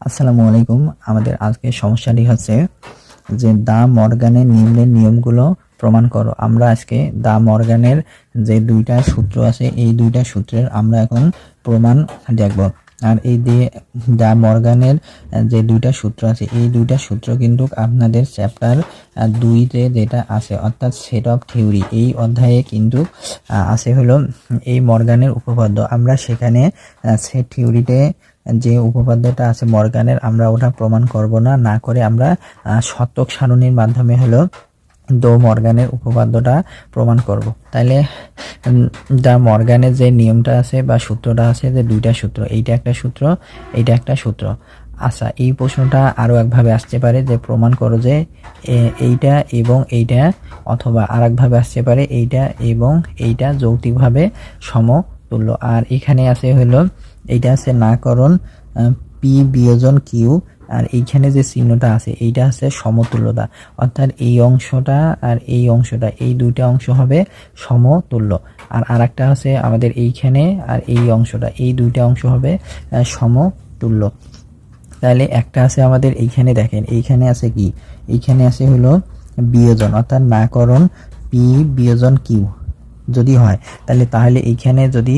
আসসালামু আলাইকুম। আমাদের আজকের সমস্যাটি হচ্ছে যে দা মর্গানের নিম্নের নিয়মগুলো প্রমাণ করো। আমরা আজকে দা মর্গানের যে দুইটা সূত্র আছে, এই দুইটা সূত্রের আমরা এখন প্রমাণ দেখব। আর এই দিয়ে দা মর্গানের যে দুইটা সূত্র আছে, এই দুইটা সূত্র কিন্তু আপনাদের চ্যাপ্টার দুইতে যেটা আছে, অর্থাৎ সেট অফ থিওরি এই অধ্যায়ে কিন্তু আছে হলো এই মর্গানের উপপাদ্য। আমরা সেখানে সেট থিওরিতে যে উপপাদ্যটা আছে মর্গানের, আমরা ওটা প্রমাণ করব না। না করে আমরা শতক সারণীর মাধ্যমে হলো দো মর্গানের উপপাদ্যটা প্রমাণ করব। তাইলে দা মর্গানের যে নিয়মটা আছে বা সূত্রটা আছে যে দুইটা সূত্র, এইটা একটা সূত্র, এইটা একটা সূত্র। আচ্ছা এই প্রশ্নটা আরও একভাবে আসতে পারে যে প্রমাণ করো যে এইটা এবং এইটা, অথবা আর একভাবে আসতে পারে এইটা এবং এইটা যৌক্তিকভাবে সমতুল্য। আর এখানে আছে হলো এইটা আছে নাকরণ পি বিয়োজন কিউ আর এইখানে যে চিহ্নটা আছে, এইটা আছে সমতুল্যতা। অর্থাৎ এই অংশটা আর এই অংশটা, এই দুইটা অংশ হবে সমতুল্য। আর আরেকটা আছে আমাদের এইখানে আর এই অংশটা, এই দুইটা অংশ হবে সমতুল্য। তাহলে একটা আছে আমাদের এইখানে দেখেন, এইখানে আছে কি? এইখানে আছে হলো বিয়োজন, অর্থাৎ নাকরণ পি বিয়োজন কিউ যদি হয়, তাহলে তাহলে এইখানে যদি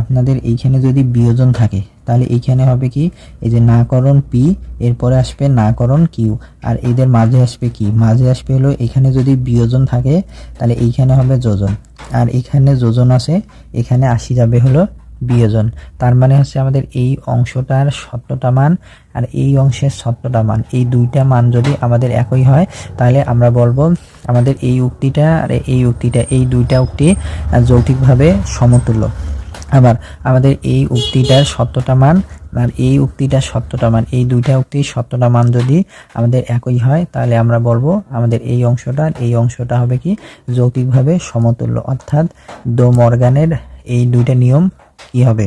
আপনাদের এইখানে যদি বিয়োজন থাকে তাহলে এইখানে হবে কি? এই যে নাকরণ পি এরপরে আসবে নাকরণ কিউ। আর এদের মাঝে আসবে কি? মাঝে আসবে হলো এখানে যদি বিয়োজন থাকে তাহলে এইখানে হবে যোজন। আর এখানে যোজন আছে এখানে আসি যাবে হলো বিয়োজন। তার মানে হচ্ছে আমাদের এই অংশটার সত্যটা মান আর এই অংশের সত্যটা মান। এই দুইটা মান যদি আমাদের একই হয় তাহলে আমরা বলব আমাদের এই উক্তিটা আর এই উক্তিটা এই দুইটা উক্তি আহ, যৌক্তিকভাবে সমতুল্য। আবার আমাদের এই উক্তিটা সত্যটা মান, আর এই উক্তিটা সত্যটা মান, এই দুইটা উক্তির সত্যটা মান যদি আমাদের একই হয়, তাহলে আমরা বলব আমাদের এই অংশটা এই অংশটা হবে কি যৌক্তিকভাবে সমতুল্য। অর্থাৎ দো মর্গানের এই দুইটা নিয়ম কি হবে?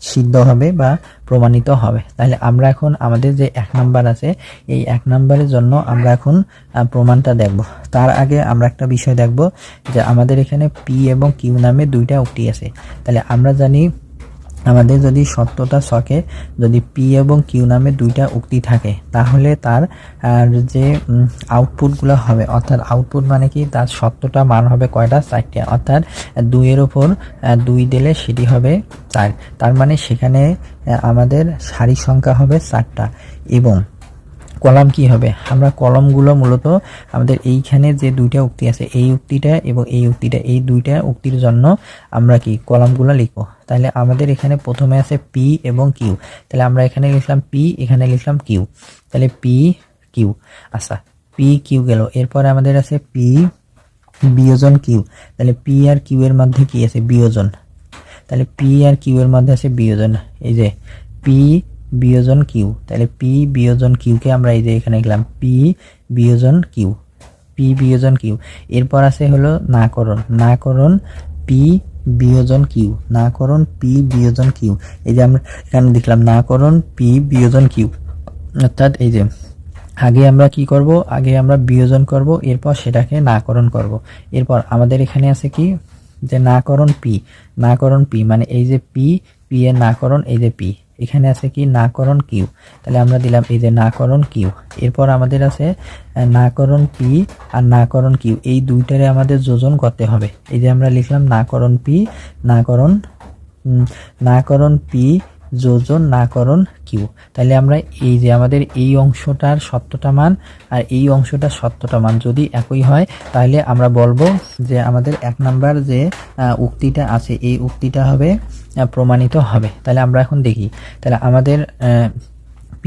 সিদ্ধ হবে বা প্রমাণিত হবে। তাহলে আমরা এখন আমাদের যে এক নাম্বার আছে, এই এক নাম্বারের জন্য আমরা এখন প্রমাণটা দেখব। তার আগে আমরা একটা বিষয় দেখব যে আমাদের এখানে পি এবং কিউ নামে দুইটা উক্তি আছে। তাহলে আমরা জানি আমাদের যদি সত্যতা শখে যদি পি এবং কিউ নামে দুইটা উক্তি থাকে, তাহলে তার যে আউটপুটগুলো হবে, অর্থাৎ আউটপুট মানে কি? তার সত্যটা মান হবে কয়টা? চারটে। অর্থাৎ দুইয়ের ওপর দুই দিলে সেটি হবে চার। তার মানে সেখানে আমাদের সারি সংখ্যা হবে চারটা। এবং কলাম কি হবে? আমরা কলমগুলো মূলত আমাদের এইখানে যে দুইটা উক্তি আছে, এই উক্তিটা এবং এই উক্তিটা, এই দুইটা উক্তির জন্য আমরা কি কলামগুলো লিখব? তাহলে আমাদের এখানে প্রথমে আছে পি এবং কিউ তাহলে আমরা এখানে লিখলাম পি এখানে লিখলাম কিউ তাহলে পি কিউ আচ্ছা পি কিউ গেল। এরপরে আমাদের আছে পি বিয়োজন কিউ তাহলে পি আর কিউ এর মধ্যে কি আছে? বিয়োজন। তাহলে পি আর কিউ এর মধ্যে আছে বিয়োজন। এই যে পি বিয়োজন কিউ। তাহলে পি বিয়োজন কিউকে আমরা এই যে এখানে লিখলাম, পি বিয়োজন কিউ, পি বিয়োজন কিউ। এরপর আছে হলো নাকরণ নাকরণ পি বিয়োজন কিউ, নাকরণ পি বিয়োজন কিউ। এই যে আমরা এখানে দেখলাম নাকরণ পি বিয়োজন কিউ। অর্থাৎ এই যে আগে আমরা কি করব? আগে আমরা বিয়োজন করব, এরপর সেটাকে নাকরণ করব। এরপর আমাদের এখানে আছে কি? যে নাকরণ পি নাকরণ পি মানে এই যে পি পি এর নাকরণ, এই যে পি। এখানে আছে কি নাকরণ কিউ। তাহলে আমরা দিলাম এই যে নাকরণ কিউ। এরপর আমাদের আছে নাকরণ পি আর নাকরণ কিউ। এই দুইটারে আমাদের যোজন করতে হবে। এই যে আমরা লিখলাম নাকরণ পি, নাকরণ নাকরণ পি যোজন নাকরণ কিউ। তাহলে আমরা এই যে আমাদের এই অংশটার সত্যটা মান আর এই অংশটা সত্যটা মান যদি একই হয় তাহলে আমরা বলব যে আমাদের এক নাম্বার যে উক্তিটা আছে, এই উক্তিটা হবে প্রমাণিত হবে। তাহলে আমরা এখন দেখি। তাহলে আমাদের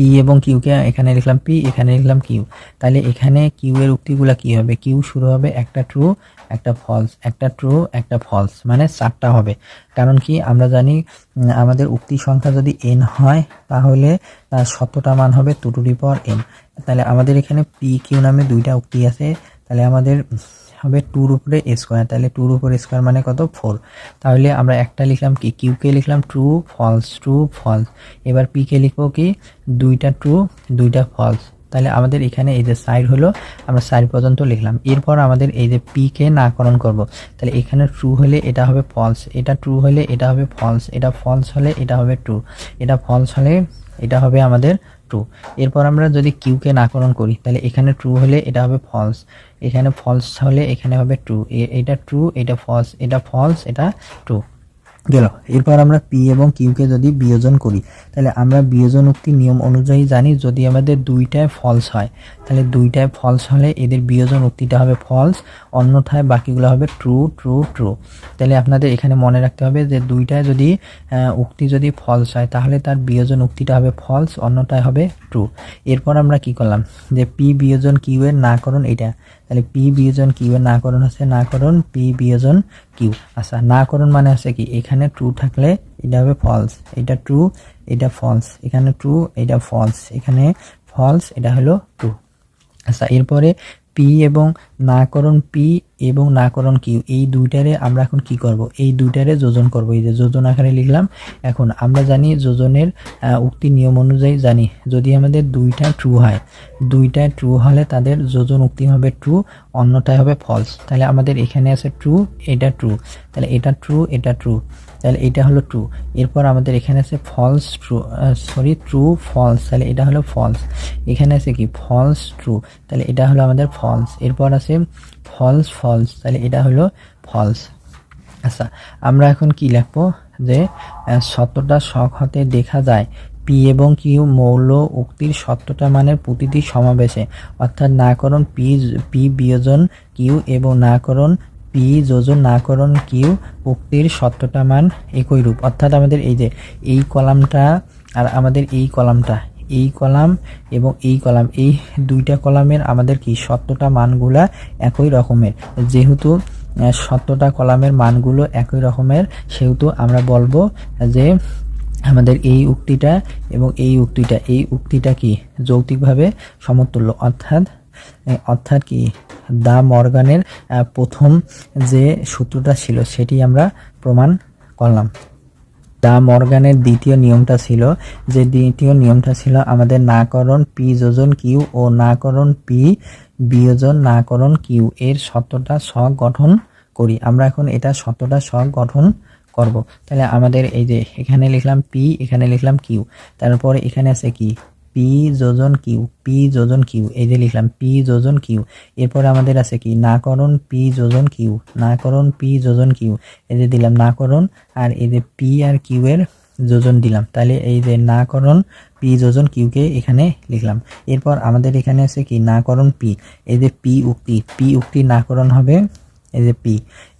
পি এবং কিউকে এখানে লিখলাম পি এখানে লিখলাম কিউ তাহলে এখানে কিউ এর উক্তিগুলা কি হবে? কিউ শুরু হবে একটা ট্রু একটা ফলস একটা ট্রু একটা ফলস মানে চারটা হবে। কারণ কি আমরা জানি আমাদের উক্তি সংখ্যা যদি এন হয়, তাহলে তার শতটা মান হবে two to the power N তাহলে আমাদের এখানে পি কিউ নামে দুইটা উক্তি আছে। তাহলে আমাদের হবে টুর উপরে স্কোয়ার তাহলে টুর উপরে স্কোয়ার মানে কত? ফোর তাহলে আমরা একটা লিখলাম কি? কিউকে লিখলাম ট্রু ফলস ট্রু ফলস এবার পিকে লিখব কি? দুইটা ট্রু দুইটা ফলস তাহলে আমাদের এখানে এই যে সাইড হলো, আমরা সাইড পর্যন্ত লিখলাম। এরপর আমাদের এই যে পি কে নাকরণ করব। তাহলে এখানে ট্রু হলে এটা হবে ফলস এটা ট্রু হলে এটা হবে ফলস এটা ফলস হলে এটা হবে ট্রু এটা ফলস হলে এটা হবে আমাদের ট্রু এরপর আমরা যদি কিউকে নাকরণ করি, তাহলে এখানে ট্রু হলে এটা হবে ফলস এখানে ফলস হলে এখানে হবে ট্রু এটা ট্রু এটা ফলস এটা ফলস এটা ট্রু গেল। এরপর আমরা পি এবং কিউকে যদি বিয়োজন করি, তাহলে আমরা বিয়োজন উক্তি নিয়ম অনুযায়ী জানি যদি আমাদের দুইটায় ফলস হয়, তাহলে দুইটায় ফলস হলে এদের বিয়োজন উক্তিটা হবে ফলস অন্যথায় বাকিগুলো হবে ট্রু ট্রু ট্রু তাহলে আপনাদের এখানে মনে রাখতে হবে যে দুইটায় যদি উক্তি যদি ফলস হয়, তাহলে তার বিয়োজন উক্তিটা হবে ফলস অন্যটায় হবে ট্রু এরপর আমরা কি করলাম? যে পি বিয়োজন কিউ এর নাকরণ এটা। তাহলে পি বিয়োজন কিউ, এর নাকরণ হচ্ছে নাকরণ পি বিয়োজন কিউ। আচ্ছা নাকরণ মানে আছে কি? এখানে ট্রু থাকলে এটা হবে ফলস এটা ট্রু এটা ফলস এখানে ট্রু এটা ফলস এখানে ফলস এটা হলো ট্রু আচ্ছা এরপরে পি এবং নাকরণ পি এবং নাকরণ কিউ এই দুইটারে আমরা এখন কি করব? এই দুইটারে যোজন করব। এই যে যোজন আকারে লিখলাম, এখন আমরা জানি যোজনের উক্তি নিয়ম অনুযায়ী জানি, যদি আমাদের দুইটা ট্রু হয়, দুইটা ট্রু হলে তাদের যোজন উক্তি হবে ট্রু অন্যটায় হবে ফলস তাহলে আমাদের এখানে আছে ট্রু এটা ট্রু তাহলে এটা ট্রু এটা ট্রু তাহলে এটা হলো ট্রু এরপর আমাদের এখানে আছে false true sorry true false তাহলে এটা হলো ফলস এখানে আছে কি? ফলস ট্রু তাহলে এটা হলো আমাদের ফলস এরপর আছে ফলস ফলস তাহলে এটা হলো ফলস আচ্ছা আমরা এখন কি লিখব? যে সত্যটা শখ হতে দেখা যায়। পি এবং কিউ মৌল উক্তির সত্যটা মানের প্রতিটি সমাবেশে। অর্থাৎ নাকরণ পি পি বিয়োজন কিউ এবং নাকরণ পি যোজন নাকরণ কিউ উক্তির সত্যটা মান একই রূপ। অর্থাৎ আমাদের এই যে, এই কলামটা আর আমাদের এই কলামটা এই কলাম এবং এই কলাম, এই দুইটা কলামের আমাদের কি সত্যটা মানগুলা একই রকমের? যেহেতু সত্যটা কলামের মানগুলো একই রকমের, সেহেতু আমরা বলব যে আমাদের এই উক্তিটা এবং এই উক্তিটা এই উক্তিটা কি যৌক্তিকভাবে সমতুল্য? অর্থাৎ অর্থাৎ কি দা মর্গানের প্রথম যে সূত্রটা ছিল সেটি আমরা প্রমাণ করলাম। দা মর্গানের দ্বিতীয় নিয়মটা ছিল যে দ্বিতীয় নিয়মটা ছিল আমাদের নাকরণ পি যোজন কিউ ও নাকরণ পি বিয়োজন নাকরণ কিউ। এর সত্যটা শখ গঠন করি। আমরা এখন এটা সত্যটা শখ গঠন করব। তাহলে আমাদের এই যে এখানে লিখলাম পি, এখানে লিখলাম কিউ। তারপরে এখানে আছে কি? পি যোজন কিউ পি যোজন কিউ এই যে লিখলাম পি যোজন কিউ এরপর আমাদের আছে কি? নাকরণ পি যোজন কিউ নাকরণ পি যোজন কিউ এই যে দিলাম নাকরণ, আর এই যে পি আর কিউ এর যোজন দিলাম। তাহলে এই যে নাকরণ পি যোজন কিউকে এখানে লিখলাম। এরপর আমাদের এখানে আছে কি? নাকরণ পি এই যে পি উক্তি পি উক্তি নাকরণ হবে এই যে পি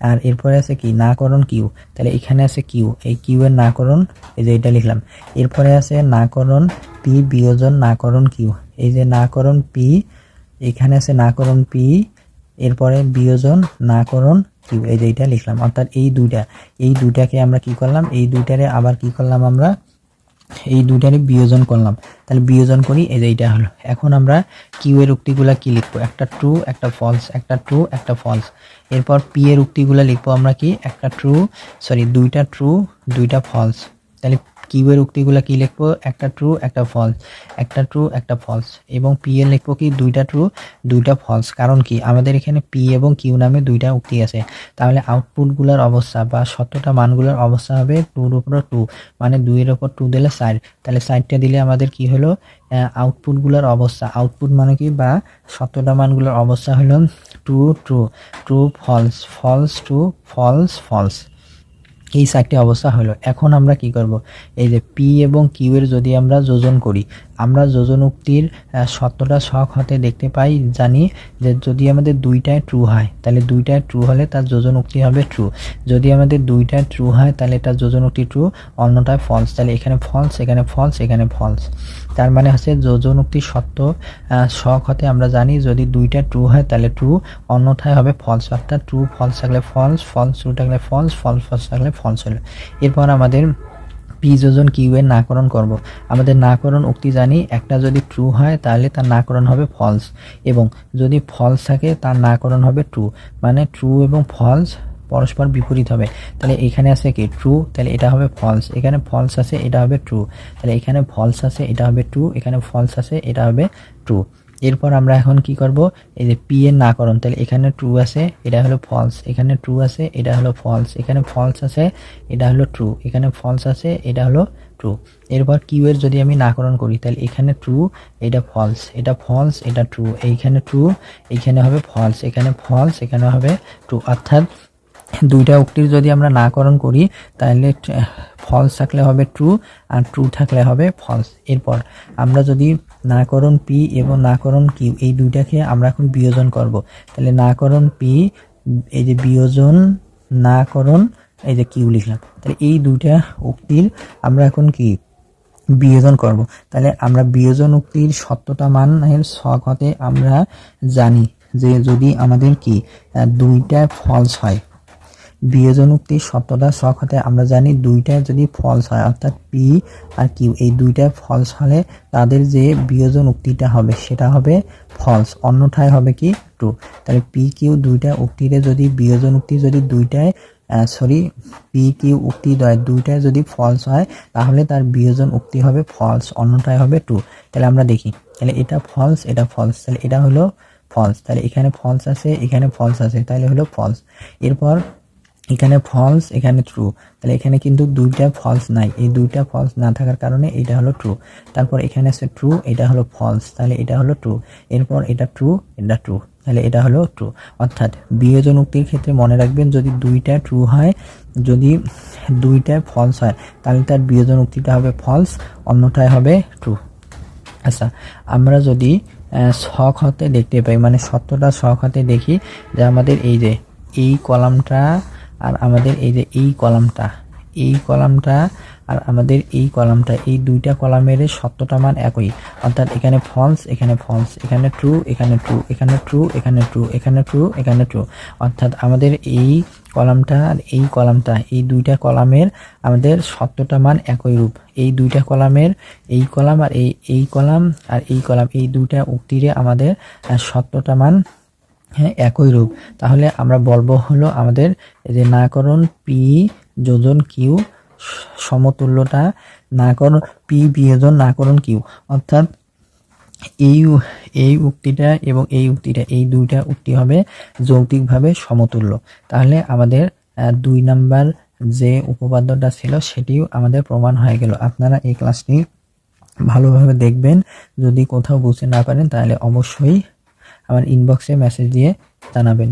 আর এরপরে আছে কি? নাকরণ কিউ তাহলে এখানে আছে কিউ এই কিউ এর নাকরণ, এই যে এটা লিখলাম। এরপরে আছে নাকরণ পি বিয়োজন নাকরণ কিউ এই যে নাকরণ পি এখানে আছে নাকরণ পি এরপরে বিয়োজন নাকরণ কিউ এই যে এটা লিখলাম। অর্থাৎ এই দুইটা, এই দুইটাকে আমরা কি করলাম? এই দুইটারে আবার কি করলাম আমরা? এই দুইটারে বিয়োজন করলাম। তাহলে বিয়োজন করি, এই যে এইটা হলো। এখন আমরা কিউ এর উক্তিগুলা কি লিখব? একটা ট্রু একটা ফলস একটা ট্রু একটা ফলস এরপর পি এর উক্তিগুলা লিখব আমরা কি? একটা ট্রু সরি দুইটা ট্রু দুইটা ফলস তাহলে কিউ এর উক্তিগুলা কি লিখব? একটা ট্রু একটা ফলস একটা ট্রু একটা ফলস এবং পি এর লিখব কি? দুইটা ট্রু দুইটা ফলস কারণ কি? আমাদের এখানে পি এবং কিউ নামে দুইটা উক্তি আছে। তাহলে আউটপুটগুলোর অবস্থা বা সত্যটা মানগুলোর অবস্থা হবে টুর উপর টু মানে দুইয়ের ওপর টু দিলে সাইড তাহলে সাইডটা দিলে আমাদের কি হলো? আউটপুটগুলোর অবস্থা। আউটপুট মানে কি? বা সত্যটা মানগুলোর অবস্থা হলো true true true false false true false false এই চারটি অবস্থা হলো। এখন আমরা কি করব? এই যে পি এবং কিউ এর যদি আমরা যোজন করি, আমরা যোজন উক্তির সত্যটা শখ হতে দেখতে পাই, জানি যে যদি আমাদের দুইটায় ট্রু হয়, তাহলে দুইটায় ট্রু হলে তার যোজন উক্তি হবে ট্রু যদি আমাদের দুইটায় ট্রু হয়, তাহলে তার যোজন উক্তি ট্রু অন্যটায় ফলস তাহলে এখানে ফলস এখানে ফলস এখানে ফলস তার মানে হচ্ছে যোজন উক্তি সত্য শখ হতে আমরা জানি যদি দুইটা ট্রু হয় তাহলে ট্রু অন্যথায় হবে ফলস অর্থাৎ ট্রু ফলস থাকলে ফলস ফলস ট্রু থাকলে ফলস ফলস ফলস থাকলে ফলস হলো। এরপর আমাদের পি যোজন কিউ এর নাকরণ করব। আমাদের নাকরণ উক্তি জানি একটা যদি ট্রু হয় তাহলে তার নাকরণ হবে ফলস এবং যদি ফলস থাকে তার নাকরণ হবে ট্রু মানে ট্রু এবং ফলস পরস্পর বিপরীত হবে। তাহলে এখানে আছে কি? ট্রু তাহলে এটা হবে ফলস এখানে ফলস আছে, এটা হবে ট্রু তাহলে এখানে ফলস আছে, এটা হবে ট্রু এখানে ফলস আছে, এটা হবে ট্রু এরপর আমরা এখন কি করব? এই যে পি এর নাকরণ, তাহলে এখানে ট্রু আছে, এটা হলো ফলস এখানে ট্রু আছে, এটা হলো ফলস এখানে ফলস আছে, এটা হলো ট্রু এখানে ফলস আছে, এটা হলো ট্রু এরপর কিউ এর যদি আমি নাকরণ করি, তাহলে এখানে ট্রু এটা ফলস এটা ফলস এটা ট্রু এইখানে ট্রু এইখানে হবে ফলস এখানে ফলস এখানে হবে ট্রু অর্থাৎ দুইটা উক্তির যদি আমরা নাকরণ করি, তাহলে ফলস থাকলে হবে ট্রু আর ট্রু থাকলে হবে ফলস এরপর আমরা যদি নাকরণ পি এবং নাকরণ কিউ এই দুইটাকে আমরা এখন বিয়োজন করব। তাহলে নাকরণ পি এই যে বিয়োজন, নাকরণ, এই যে কিউ লিখলাম। তাহলে এই দুইটা উক্তির আমরা এখন কি? বিয়োজন করব। তাহলে আমরা বিয়োজন উক্তির সত্যতা মানের ছক হতে আমরা জানি যে যদি আমাদের কি দুইটা ফলস হয় উক্তির সত্যতা ছক হতে আমরা জানি দুইটা যদি ফলস হয়, অর্থাৎ পি আর কিউ এই দুইটা ফলস হলে তাদের যে বিয়োজন উক্তিটা হবে সেটা হবে ফলস অন্যথায় হবে কি ট্রু তাহলে পি কিউ দুইটা উক্তিরে যদি বিয়োজন উক্তি যদি দুইটায় সরি পি কিউ উক্তি দয় দুইটায় যদি ফলস হয়, তাহলে তার বিয়োজন উক্তি হবে ফলস অন্যটায় হবে ট্রু তাহলে আমরা দেখি, তাহলে এটা ফলস এটা ফলস তাহলে এটা হলো ফলস তাহলে এখানে ফলস আছে, এখানে ফলস আছে, তাহলে হলো ফলস এরপর এখানে ফলস এখানে ট্রু তাহলে এখানে কিন্তু দুইটা ফলস নাই। এই দুইটা ফলস না থাকার কারণে এটা হলো ট্রু তারপর এখানে আছে ট্রু এটা হলো ফলস তাহলে এটা হলো ট্রু এরপর এটা ট্রু এটা ট্রু তাহলে এটা হলো ট্রু অর্থাৎ বিয়োজন উক্তির ক্ষেত্রে মনে রাখবেন যদি দুইটা ট্রু হয়, যদি দুইটা ফলস হয়, তাহলে তার বিয়োজন উক্তিটা হবে ফলস অন্যটায় হবে ট্রু আচ্ছা আমরা যদি শখ হতে দেখতে পাই মানে সত্যটা শখ হতে দেখি, যে আমাদের এই যে, এই কলামটা আর আমাদের এই যে এই কলামটা এই কলামটা আর আমাদের এই কলামটা, এই দুইটা কলামের সত্যটা মান একই। অর্থাৎ এখানে ফলস এখানে ফলস এখানে ট্রু এখানে ট্রু এখানে ট্রু এখানে ট্রু এখানে ট্রু এখানে ট্রু অর্থাৎ আমাদের এই কলামটা আর এই কলামটা, এই দুইটা কলামের আমাদের সত্যটা মান একই রূপ। এই দুইটা কলামের এই কলাম আর এই এই কলাম আর এই কলাম, এই দুইটা উক্তিরে আমাদের সত্যটা মান হ্যাঁ একই রূপ। তাহলে আমরা বলব হলো আমাদের নাকরণ পি যোজন কিউ সমতুল্যটা নাকরণ পি বিয়োজন নাকরণ কিউ অর্থাৎ এই এই উক্তিটা এবং এই উক্তিটা, এই দুইটা উক্তি হবে যৌক্তিকভাবে সমতুল্য। তাহলে আমাদের দুই নাম্বার যে উপপাদ্যটা ছিল সেটিও আমাদের প্রমাণ হয়ে গেল। আপনারা এই ক্লাসটি ভালোভাবে দেখবেন। যদি কোথাও বুঝতে না পারেন তাহলে অবশ্যই আমার ইনবক্সে মেসেজ দিয়ে জানাবেন।